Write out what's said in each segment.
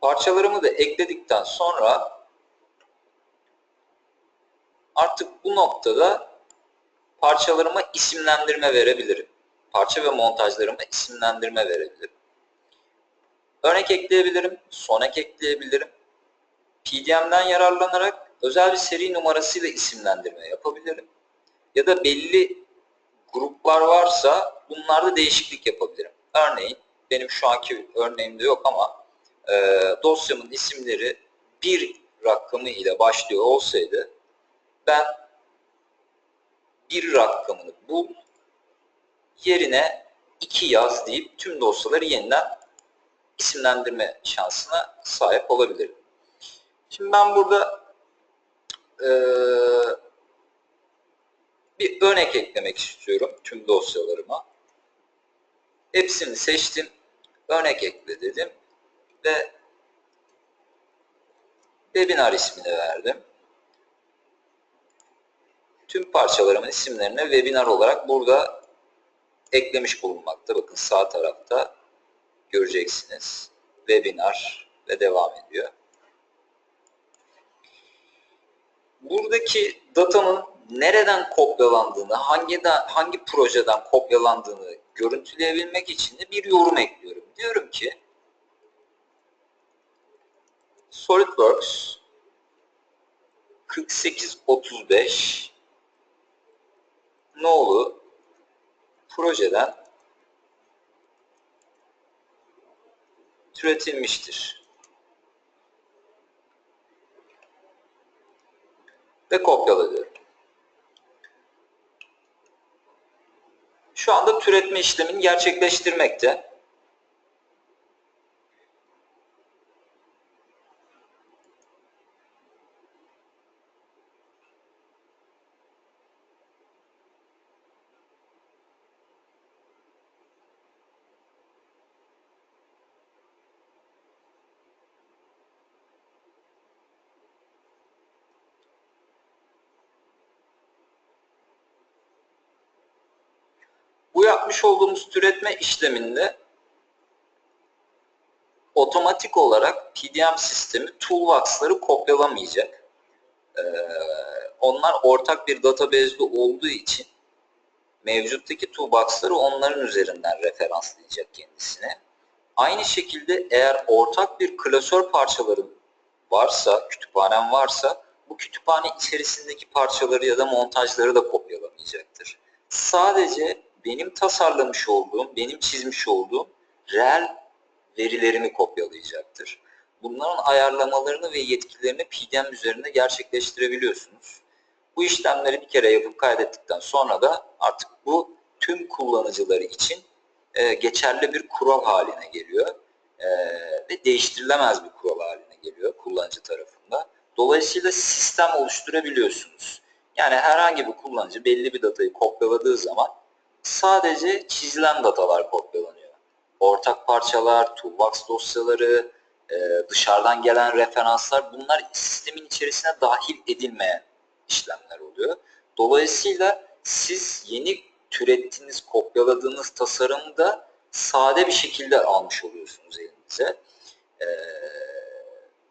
Parçalarımı da ekledikten sonra artık bu noktada parçalarıma isimlendirme verebilirim. Parça ve montajlarıma isimlendirme verebilirim. Örnek ekleyebilirim, son ek ekleyebilirim. PDM'den yararlanarak özel bir seri numarasıyla isimlendirme yapabilirim. Ya da belli gruplar varsa bunlarda değişiklik yapabilirim. Örneğin benim şu anki örneğimde yok ama e, dosyamın isimleri bir rakamı ile başlıyor olsaydı ben bir rakamını bul yerine iki yaz deyip tüm dosyaları yeniden isimlendirme şansına sahip olabilirim. Şimdi ben burada e, bir örnek eklemek istiyorum tüm dosyalarıma. Hepsini seçtim. Örnek ekle dedim ve webinar ismini verdim. Tüm parçalarımın isimlerini webinar olarak burada eklemiş bulunmakta. Bakın sağ tarafta göreceksiniz. Webinar ve devam ediyor. Buradaki datanın nereden kopyalandığını, hangi da, hangi projeden kopyalandığını görüntüleyebilmek için de bir yorum ekliyorum. Diyorum ki SolidWorks 4835 nolu projeden türetilmiştir. Ve kopyalaıyorum. Şu anda türetme işlemini gerçekleştirmekte. Bu yapmış olduğumuz türetme işleminde otomatik olarak PDM sistemi toolbox'ları kopyalamayacak. Ee, onlar ortak bir database'de olduğu için mevcuttaki toolbox'ları onların üzerinden referanslayacak kendisine. Aynı şekilde eğer ortak bir klasör parçaların varsa, kütüphanen varsa bu kütüphane içerisindeki parçaları ya da montajları da kopyalamayacaktır. Sadece benim tasarlamış olduğum, benim çizmiş olduğum reel verilerimi kopyalayacaktır. Bunların ayarlamalarını ve yetkilerini PDM üzerinde gerçekleştirebiliyorsunuz. Bu işlemleri bir kere yapıp kaydettikten sonra da artık bu tüm kullanıcıları için e, geçerli bir kural haline geliyor e, ve değiştirilemez bir kural haline geliyor kullanıcı tarafında. Dolayısıyla sistem oluşturabiliyorsunuz. Yani herhangi bir kullanıcı belli bir datayı kopyaladığı zaman sadece çizilen datalar kopyalanıyor. Ortak parçalar, toolbox dosyaları, e, dışarıdan gelen referanslar bunlar sistemin içerisine dahil edilmeyen işlemler oluyor. Dolayısıyla siz yeni türettiğiniz, kopyaladığınız tasarımı da sade bir şekilde almış oluyorsunuz elinize. Ee,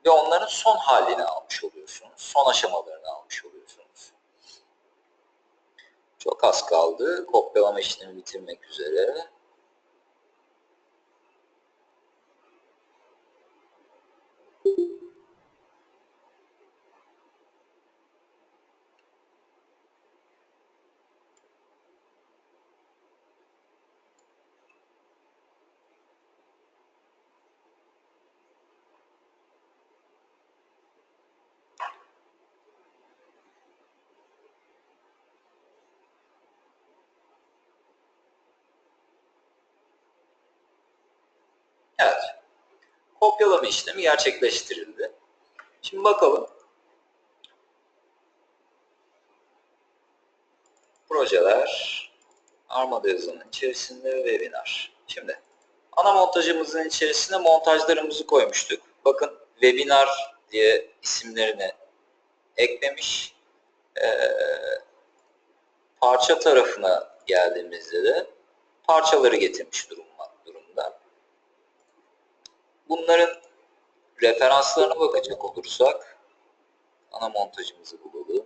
ve onların son halini almış oluyorsunuz. Son aşamalarını almış oluyorsunuz. Çok az kaldı. Kopyalama işlemi bitirmek üzere. Evet. Kopyalama işlemi gerçekleştirildi. Şimdi bakalım. Projeler, Armada yazılımının içerisinde webinar. Şimdi ana montajımızın içerisine montajlarımızı koymuştuk. Bakın webinar diye isimlerini eklemiş. Ee, parça tarafına geldiğimizde de parçaları getirmiş durumda. Bunların referanslarına bakacak olursak ana montajımızı bulalım.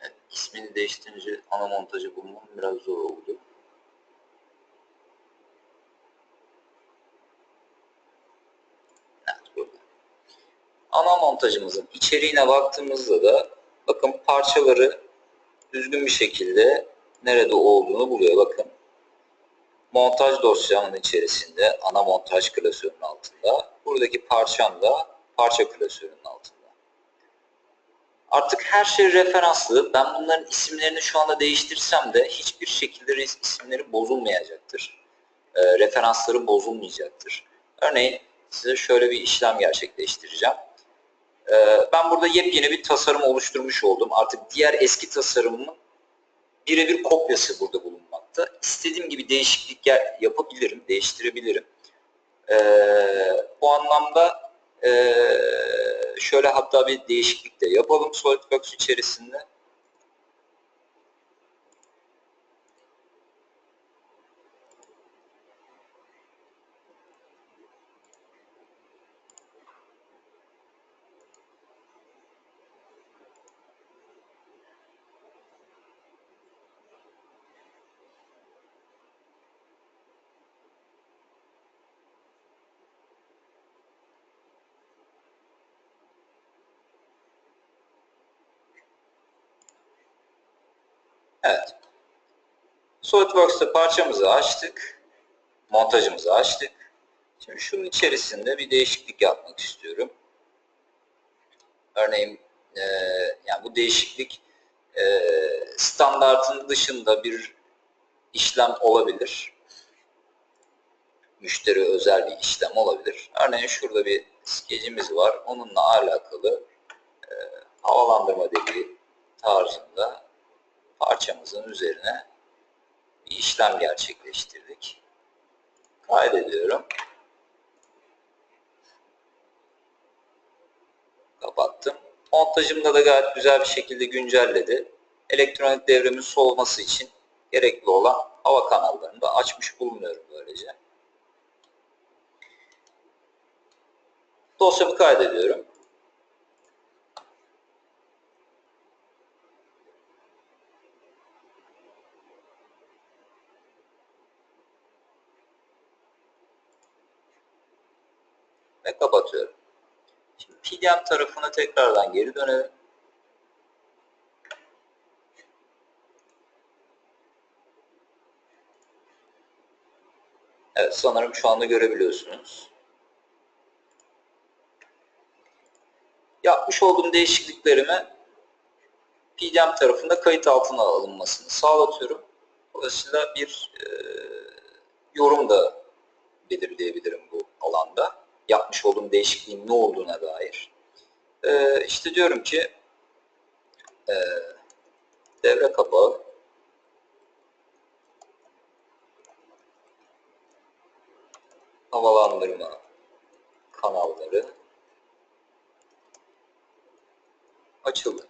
Evet, ismini değiştirince ana montajı bulmam biraz zor oldu. Evet, burada. Ana montajımızın içeriğine baktığımızda da bakın parçaları düzgün bir şekilde nerede olduğunu buluyor. Bakın montaj dosyamın içerisinde ana montaj klasörünün altında. Buradaki parçam da parça klasörünün altında. Artık her şey referanslı. Ben bunların isimlerini şu anda değiştirsem de hiçbir şekilde isimleri bozulmayacaktır. E, referansları bozulmayacaktır. Örneğin size şöyle bir işlem gerçekleştireceğim. E, ben burada yepyeni bir tasarım oluşturmuş oldum. Artık diğer eski tasarımın birebir kopyası burada bulunmakta. İstediğim gibi değişiklik yapabilirim, değiştirebilirim. E, bu anlamda e, şöyle hatta bir değişiklik de yapalım SolidWorks içerisinde. Evet. SolidWorks'ta parçamızı açtık. Montajımızı açtık. Şimdi şunun içerisinde bir değişiklik yapmak istiyorum. Örneğin e, yani bu değişiklik e, standartın dışında bir işlem olabilir. Müşteri özel bir işlem olabilir. Örneğin şurada bir skecimiz var. Onunla alakalı e, havalandırma deliği tarzında parçamızın üzerine bir işlem gerçekleştirdik. Kaydediyorum. Kapattım. Montajımda da gayet güzel bir şekilde güncelledi. Elektronik devremin soğuması için gerekli olan hava kanallarını da açmış bulunuyorum böylece. Dosyamı kaydediyorum. ve kapatıyorum. PDM tarafına tekrardan geri dönelim. Evet sanırım şu anda görebiliyorsunuz. Yapmış olduğum değişikliklerimi PDM tarafında kayıt altına alınmasını sağlatıyorum. Dolayısıyla bir e, yorum da belirleyebilirim bu alanda yapmış olduğum değişikliğin ne olduğuna dair. Ee, işte diyorum ki e, devre kapağı havalandırma kanalları açıldı.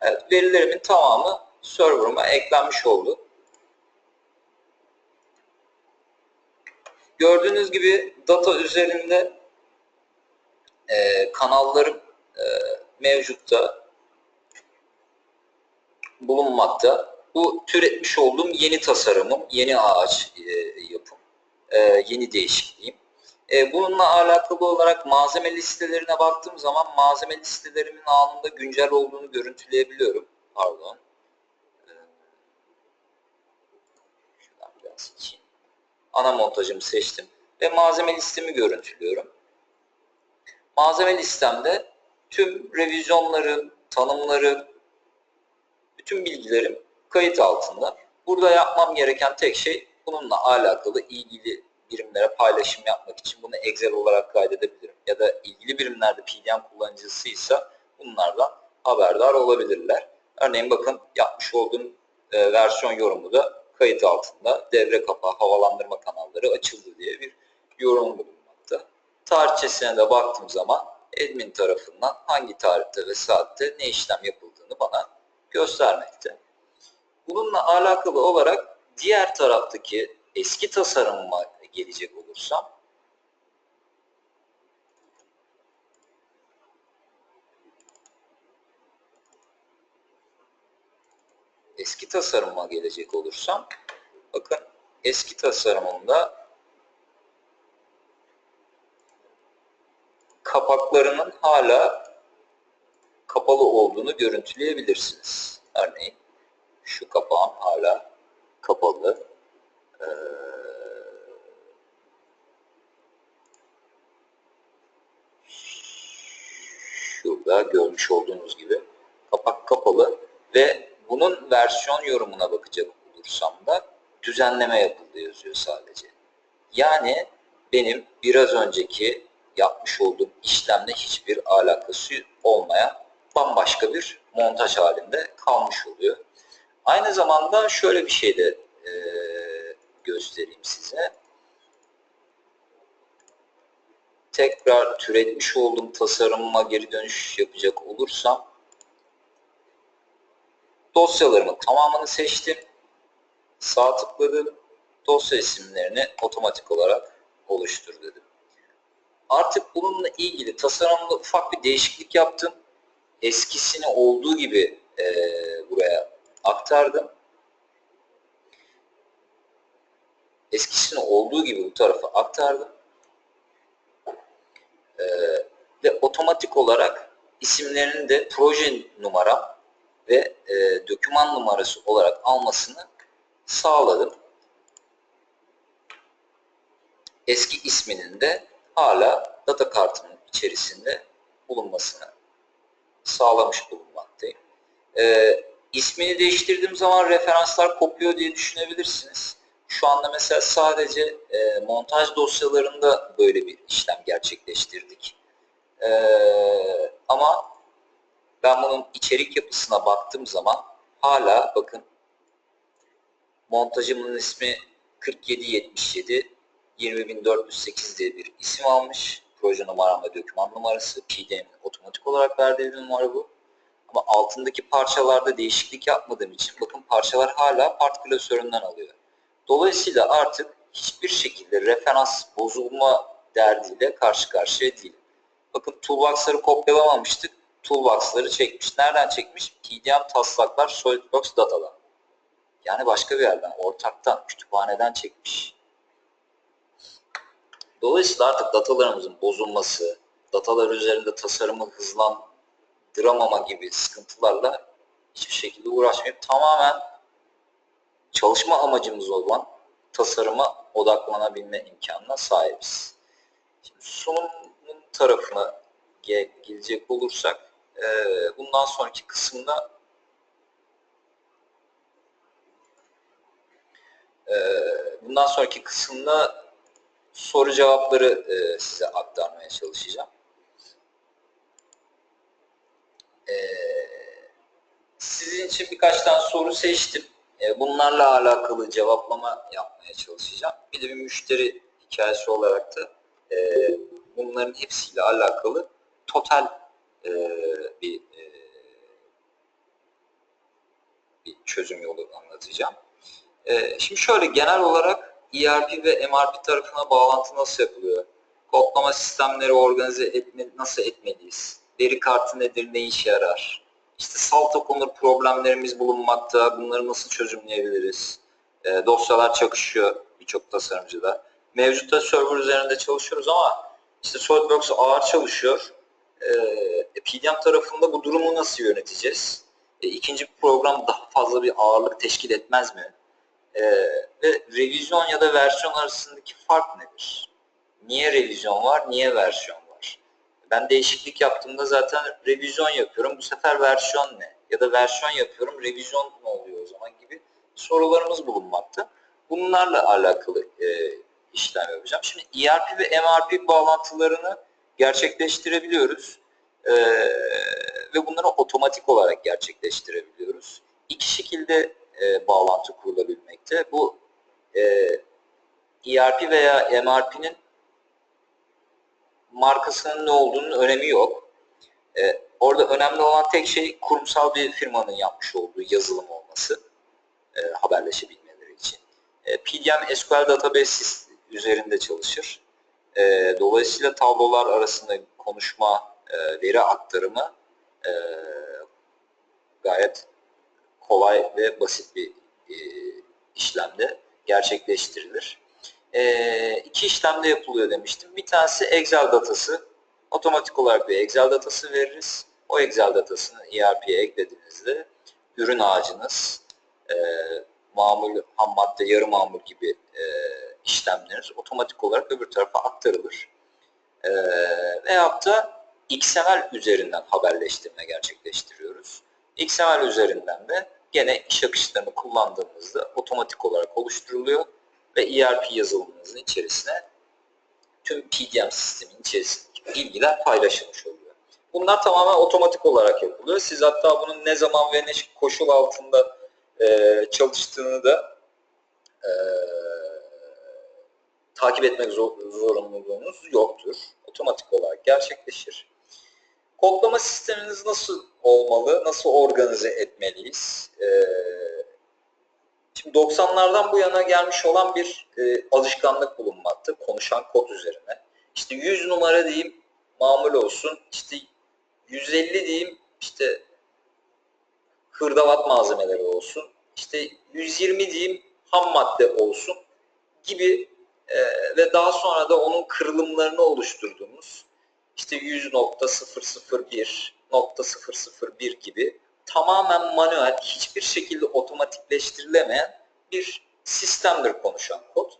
Evet, verilerimin tamamı server'ıma eklenmiş oldu. Gördüğünüz gibi data üzerinde e, kanallarım e, mevcutta bulunmakta. Bu türetmiş olduğum yeni tasarımım, yeni ağaç e, yapım, e, yeni değişikliğim. E, bununla alakalı olarak malzeme listelerine baktığım zaman malzeme listelerimin anında güncel olduğunu görüntüleyebiliyorum. Pardon. E, şuradan biraz seçeyim. Ana montajımı seçtim ve malzeme listemi görüntülüyorum. Malzeme listemde tüm revizyonlarım, tanımlarım, bütün bilgilerim kayıt altında. Burada yapmam gereken tek şey bununla alakalı ilgili birimlere paylaşım yapmak için bunu Excel olarak kaydedebilirim. Ya da ilgili birimlerde PDM kullanıcısıysa bunlardan haberdar olabilirler. Örneğin bakın yapmış olduğum e, versiyon yorumu da kayıt altında devre kapağı havalandırma kanalları açıldı diye bir yorum bulunmakta. Tarihçesine de baktığım zaman admin tarafından hangi tarihte ve saatte ne işlem yapıldığını bana göstermekte. Bununla alakalı olarak diğer taraftaki eski tasarıma gelecek olursam eski tasarıma gelecek olursam bakın eski tasarımında kapaklarının hala kapalı olduğunu görüntüleyebilirsiniz. Örneğin şu kapağın hala kapalı. Ee, şurada görmüş olduğunuz gibi kapak kapalı ve bunun versiyon yorumuna bakacak olursam da düzenleme yapıldı yazıyor sadece. Yani benim biraz önceki yapmış olduğum işlemle hiçbir alakası olmayan bambaşka bir montaj halinde kalmış oluyor. Aynı zamanda şöyle bir şey de e, göstereyim size. Tekrar türetmiş olduğum tasarımıma geri dönüş yapacak olursam dosyalarımın tamamını seçtim. Sağ tıkladım. Dosya isimlerini otomatik olarak oluştur dedim. Artık bununla ilgili tasarımda ufak bir değişiklik yaptım. Eskisini olduğu gibi e, buraya aktardım. Eskisini olduğu gibi bu tarafa aktardım. E, ve otomatik olarak isimlerini de proje numaram ve e, doküman numarası olarak almasını sağladım. Eski isminin de hala data kartımın içerisinde bulunmasını sağlamış bulunmaktayım. E, ismini değiştirdiğim zaman referanslar kopuyor diye düşünebilirsiniz. Şu anda mesela sadece e, montaj dosyalarında böyle bir işlem gerçekleştirdik. E, ama ben bunun içerik yapısına baktığım zaman hala bakın montajımın ismi 4777 20408 diye bir isim almış. Proje numaram ve doküman numarası. PDM'in otomatik olarak verdiği bir numara bu. Ama altındaki parçalarda değişiklik yapmadığım için bakın parçalar hala part klasöründen alıyor. Dolayısıyla artık hiçbir şekilde referans bozulma derdiyle karşı karşıya değilim. Bakın toolbox'ları kopyalamamıştık. Toolbox'ları çekmiş. Nereden çekmiş? PDM taslaklar SolidWorks datadan. Yani başka bir yerden, ortaktan, kütüphaneden çekmiş. Dolayısıyla artık datalarımızın bozulması, datalar üzerinde tasarımı hızlandıramama gibi sıkıntılarla hiçbir şekilde uğraşmayıp tamamen çalışma amacımız olan tasarıma odaklanabilme imkanına sahibiz. Şimdi sunumun tarafına gelecek olursak bundan sonraki kısımda bundan sonraki kısımda soru cevapları size aktarmaya çalışacağım. Sizin için birkaç tane soru seçtim. Bunlarla alakalı cevaplama yapmaya çalışacağım. Bir de bir müşteri hikayesi olarak da bunların hepsiyle alakalı total bir bir çözüm yolu anlatacağım. Şimdi şöyle genel olarak ERP ve MRP tarafına bağlantı nasıl yapılıyor? Kodlama sistemleri organize etme, nasıl etmeliyiz? Veri kartı nedir, ne işe yarar? İşte salto konur problemlerimiz bulunmakta, bunları nasıl çözümleyebiliriz? E, dosyalar çakışıyor birçok tasarımcıda. Mevcutta server üzerinde çalışıyoruz ama işte SolidWorks ağır çalışıyor. E, PDM tarafında bu durumu nasıl yöneteceğiz? E, ikinci program daha fazla bir ağırlık teşkil etmez mi? E, ve revizyon ya da versiyon arasındaki fark nedir? Niye revizyon var, niye versiyon var? Ben değişiklik yaptığımda zaten revizyon yapıyorum. Bu sefer versiyon ne? Ya da versiyon yapıyorum, revizyon ne oluyor o zaman gibi sorularımız bulunmakta. Bunlarla alakalı e, işlem yapacağım. Şimdi ERP ve MRP bağlantılarını gerçekleştirebiliyoruz. E, ve bunları otomatik olarak gerçekleştirebiliyoruz. İki şekilde e, bağlantı kurulabilmekte. Bu e, ERP veya MRP'nin markasının ne olduğunun önemi yok. E, orada önemli olan tek şey kurumsal bir firmanın yapmış olduğu yazılım olması e, haberleşebilmeleri için. E, PDM SQL Database üzerinde çalışır. E, dolayısıyla tablolar arasında konuşma, e, veri aktarımı e, gayet kolay ve basit bir e, işlemde gerçekleştirilir. E, iki işlemde yapılıyor demiştim. Bir tanesi Excel datası. Otomatik olarak bir Excel datası veririz. O Excel datasını ERP'ye eklediğinizde ürün ağacınız, e, mamul, ham madde, yarı mamul gibi e, işlemleriniz otomatik olarak öbür tarafa aktarılır. E, veyahut da XML üzerinden haberleştirme gerçekleştiriyoruz. XML üzerinden de gene iş akışlarını kullandığımızda otomatik olarak oluşturuluyor ve ERP yazılımınızın içerisine tüm PDM sistemin içerisindeki bilgiler paylaşılmış oluyor. Bunlar tamamen otomatik olarak yapılıyor. Siz hatta bunun ne zaman ve ne koşul altında e, çalıştığını da e, takip etmek zor, zorunluluğunuz yoktur. Otomatik olarak gerçekleşir. Kodlama sisteminiz nasıl olmalı, nasıl organize etmeliyiz? E, şimdi 90'lardan bu yana gelmiş olan bir e, alışkanlık bulunmakta konuşan kod üzerine. İşte 100 numara diyeyim mamul olsun, işte 150 diyeyim işte hırdavat malzemeleri olsun, işte 120 diyeyim ham madde olsun gibi e, ve daha sonra da onun kırılımlarını oluşturduğumuz işte 100.001.001 gibi tamamen manuel, hiçbir şekilde otomatikleştirilemeyen bir sistemdir konuşan kod.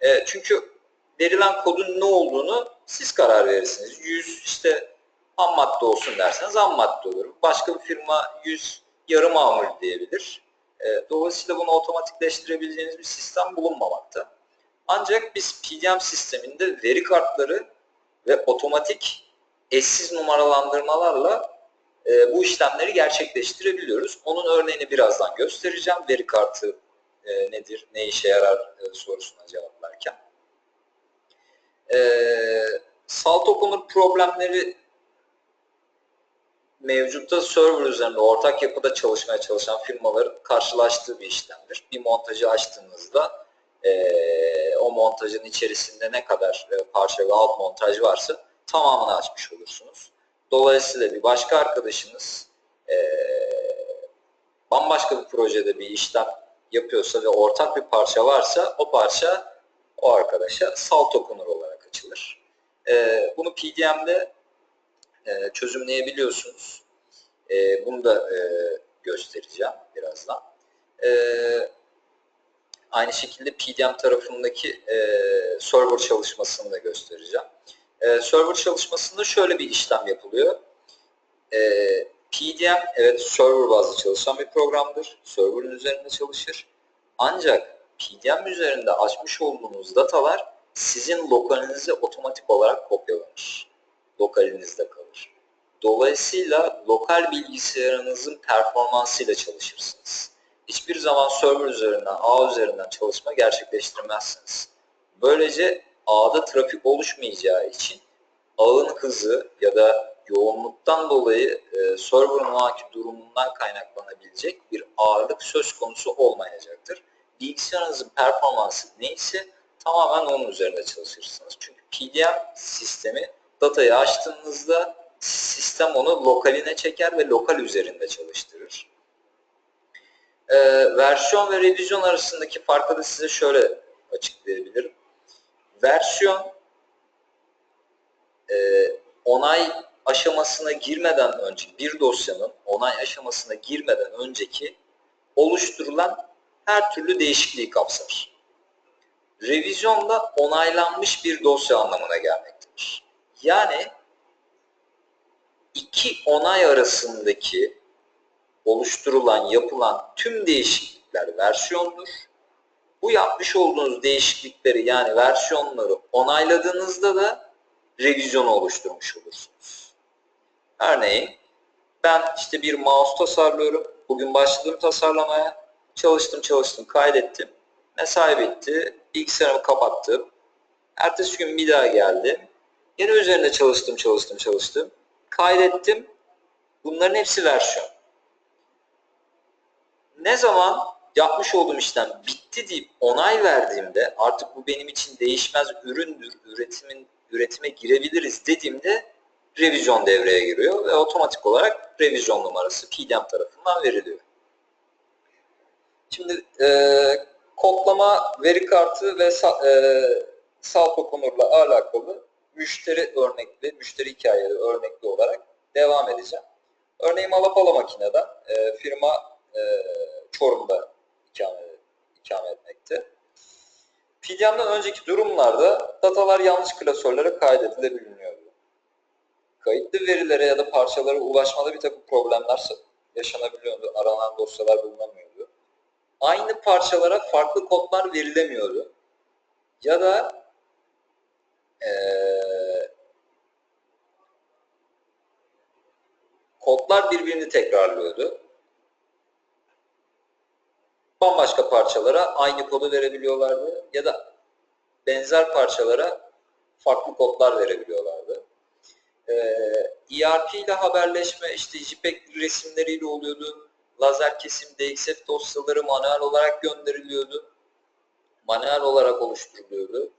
E, çünkü verilen kodun ne olduğunu siz karar verirsiniz. 100 işte ham madde olsun derseniz ham madde olur. Başka bir firma 100 yarı mamul diyebilir. E, dolayısıyla bunu otomatikleştirebileceğiniz bir sistem bulunmamakta. Ancak biz PDM sisteminde veri kartları ve otomatik eşsiz numaralandırmalarla e, bu işlemleri gerçekleştirebiliyoruz. Onun örneğini birazdan göstereceğim. Veri kartı e, nedir, ne işe yarar e, sorusuna cevaplarken. E, salt okunur problemleri mevcutta server üzerinde ortak yapıda çalışmaya çalışan firmaların karşılaştığı bir işlemdir. Bir montajı açtığınızda e, o montajın içerisinde ne kadar e, parça ve alt montaj varsa tamamını açmış olursunuz. Dolayısıyla bir başka arkadaşınız e, bambaşka bir projede bir işlem yapıyorsa ve ortak bir parça varsa o parça o arkadaşa salt okunur olarak açılır. E, bunu PDM'de e, çözümleyebiliyorsunuz. E, bunu da e, göstereceğim birazdan. E, aynı şekilde PDM tarafındaki e, server çalışmasını da göstereceğim. E, server çalışmasında şöyle bir işlem yapılıyor. E, PDM evet server bazlı çalışan bir programdır. Server'ın üzerinde çalışır. Ancak PDM üzerinde açmış olduğunuz datalar sizin lokalinize otomatik olarak kopyalanır. Lokalinizde kalır. Dolayısıyla lokal bilgisayarınızın performansıyla çalışırsınız. Hiçbir zaman server üzerinden, ağ üzerinden çalışma gerçekleştirmezsiniz. Böylece ağda trafik oluşmayacağı için ağın hızı ya da yoğunluktan dolayı e, server'ın o anki durumundan kaynaklanabilecek bir ağırlık söz konusu olmayacaktır. Bilgisayarınızın performansı neyse tamamen onun üzerinde çalışırsınız. Çünkü PDM sistemi datayı açtığınızda sistem onu lokaline çeker ve lokal üzerinde çalıştırır. Ee, versiyon ve revizyon arasındaki farkı da size şöyle açıklayabilirim. Versiyon e, onay aşamasına girmeden önce bir dosyanın onay aşamasına girmeden önceki oluşturulan her türlü değişikliği kapsar. Revizyon da onaylanmış bir dosya anlamına gelmektedir. Yani iki onay arasındaki oluşturulan, yapılan tüm değişiklikler versiyondur. Bu yapmış olduğunuz değişiklikleri yani versiyonları onayladığınızda da revizyonu oluşturmuş olursunuz. Örneğin ben işte bir mouse tasarlıyorum. Bugün başladım tasarlamaya. Çalıştım çalıştım kaydettim. Mesai bitti. Bilgisayarımı kapattım. Ertesi gün bir daha geldim. Yine üzerinde çalıştım çalıştım çalıştım. Kaydettim. Bunların hepsi versiyon. Ne zaman yapmış olduğum işlem bitti deyip onay verdiğimde artık bu benim için değişmez üründür, üretimin üretime girebiliriz dediğimde revizyon devreye giriyor ve otomatik olarak revizyon numarası PDM tarafından veriliyor. Şimdi e, kodlama veri kartı ve e, Salto Konur'la alakalı müşteri örnekli, müşteri hikayeleri örnekli olarak devam edeceğim. Örneğin Malapala makinede e, firma e, Çorum'da ikamet, ikamet etmekte. PDM'den önceki durumlarda datalar yanlış klasörlere kaydedilebiliyordu. Kayıtlı verilere ya da parçalara ulaşmada bir takım problemler yaşanabiliyordu. Aranan dosyalar bulunamıyordu. Aynı parçalara farklı kodlar verilemiyordu. Ya da ee, kodlar birbirini tekrarlıyordu. Bambaşka parçalara aynı kodu verebiliyorlardı ya da benzer parçalara farklı kodlar verebiliyorlardı. Ee, ERP ile haberleşme işte JPEG resimleriyle oluyordu. Lazer kesim DXF dosyaları manuel olarak gönderiliyordu. Manuel olarak oluşturuluyordu.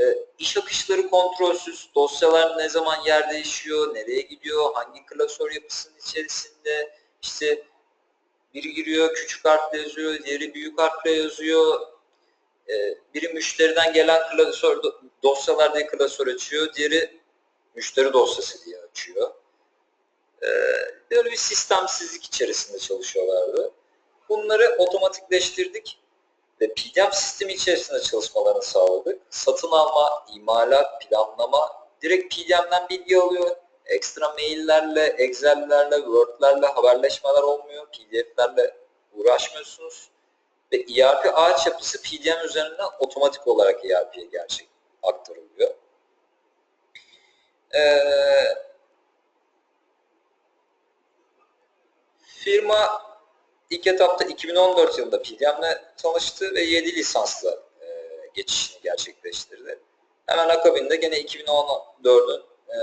E, iş akışları kontrolsüz, dosyalar ne zaman yer değişiyor, nereye gidiyor, hangi klasör yapısının içerisinde, işte biri giriyor küçük harfle yazıyor, diğeri büyük harfle yazıyor, e, biri müşteriden gelen klasör dosyalar diye klasör açıyor, diğeri müşteri dosyası diye açıyor. E, böyle bir sistemsizlik içerisinde çalışıyorlardı. Bunları otomatikleştirdik ve PDM sistemi içerisinde çalışmalarını sağladık. Satın alma, imalat, planlama direkt PDM'den bilgi alıyor. Ekstra maillerle, Excel'lerle, Word'lerle haberleşmeler olmuyor. PDF'lerle uğraşmıyorsunuz. Ve ERP ağaç yapısı PDM üzerinden otomatik olarak ERP'ye gerçek aktarılıyor. Ee, firma İlk etapta 2014 yılında PDM'le tanıştı ve 7 lisansla e, geçişini gerçekleştirdi. Hemen akabinde gene 2014'ün e,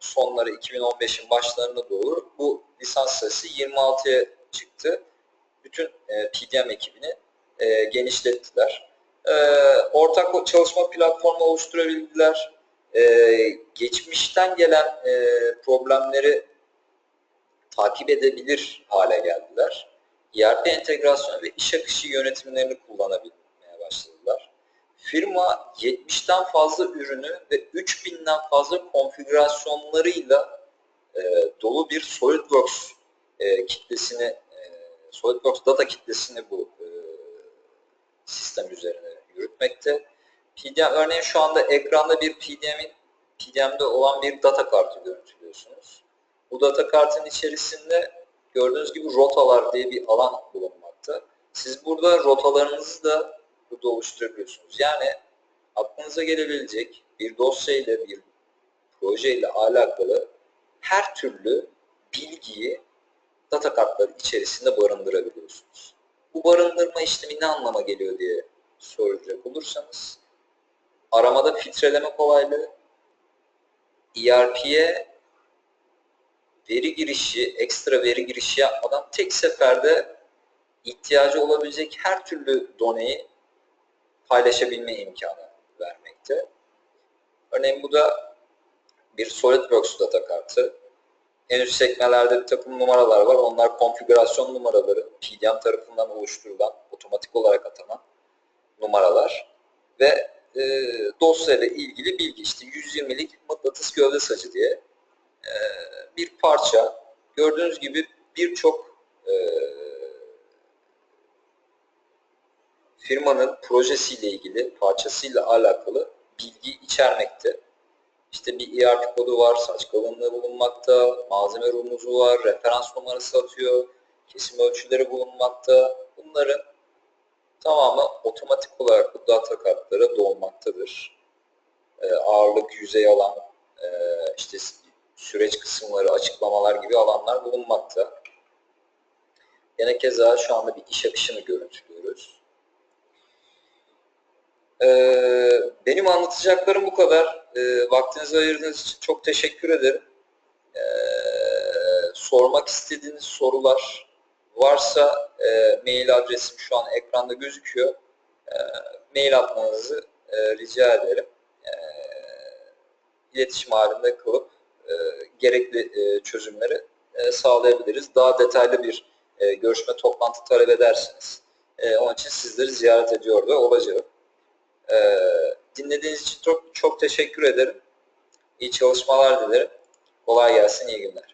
sonları 2015'in başlarına doğru bu lisans sayısı 26'ya çıktı. Bütün e, PDM ekibini e, genişlettiler. E, ortak çalışma platformu oluşturabildiler. E, geçmişten gelen e, problemleri takip edebilir hale geldiler. ERP entegrasyon ve iş akışı yönetimlerini kullanabilmeye başladılar. Firma 70'ten fazla ürünü ve 3000'den fazla konfigürasyonlarıyla e, dolu bir SolidWorks e, kitlesini, e, SolidWorks data kitlesini bu e, sistem üzerine yürütmekte. PDM, örneğin şu anda ekranda bir PDM'in PDM'de olan bir data kartı görüntülüyorsunuz. Bu data kartın içerisinde gördüğünüz gibi rotalar diye bir alan bulunmakta. Siz burada rotalarınızı da burada oluşturabiliyorsunuz. Yani aklınıza gelebilecek bir dosya ile bir proje ile alakalı her türlü bilgiyi data kartları içerisinde barındırabiliyorsunuz. Bu barındırma işlemi ne anlama geliyor diye soracak olursanız aramada filtreleme kolaylığı, ERP'ye veri girişi, ekstra veri girişi yapmadan tek seferde ihtiyacı olabilecek her türlü doneyi paylaşabilme imkanı vermekte. Örneğin bu da bir SolidWorks data kartı. En üst sekmelerde takım numaralar var. Onlar konfigürasyon numaraları. PDM tarafından oluşturulan, otomatik olarak atanan numaralar. Ve e, dosya ile ilgili bilgi. işte 120'lik mıknatıs gövde sacı diye e, bir parça. Gördüğünüz gibi birçok e, firmanın projesiyle ilgili, parçasıyla alakalı bilgi içermekte. İşte bir ERP kodu var, saç kalınlığı bulunmakta, malzeme rumuzu var, referans numarası atıyor, kesim ölçüleri bulunmakta. Bunların tamamı otomatik olarak bu data kartlara dolmaktadır. E, ağırlık, yüzey alan, e, işte süreç kısımları, açıklamalar gibi alanlar bulunmakta. Yine keza şu anda bir iş akışını görüntülüyoruz. Ee, benim anlatacaklarım bu kadar. Ee, vaktinizi ayırdığınız için çok teşekkür ederim. Ee, sormak istediğiniz sorular varsa e, mail adresim şu an ekranda gözüküyor. E, mail atmanızı e, rica ederim. E, iletişim halinde kalıp e, gerekli e, çözümleri e, sağlayabiliriz. Daha detaylı bir e, görüşme toplantı talep edersiniz. E, onun için sizleri ziyaret ediyor da olacağım. E, dinlediğiniz için çok, çok teşekkür ederim. İyi çalışmalar dilerim. Kolay gelsin, iyi günler.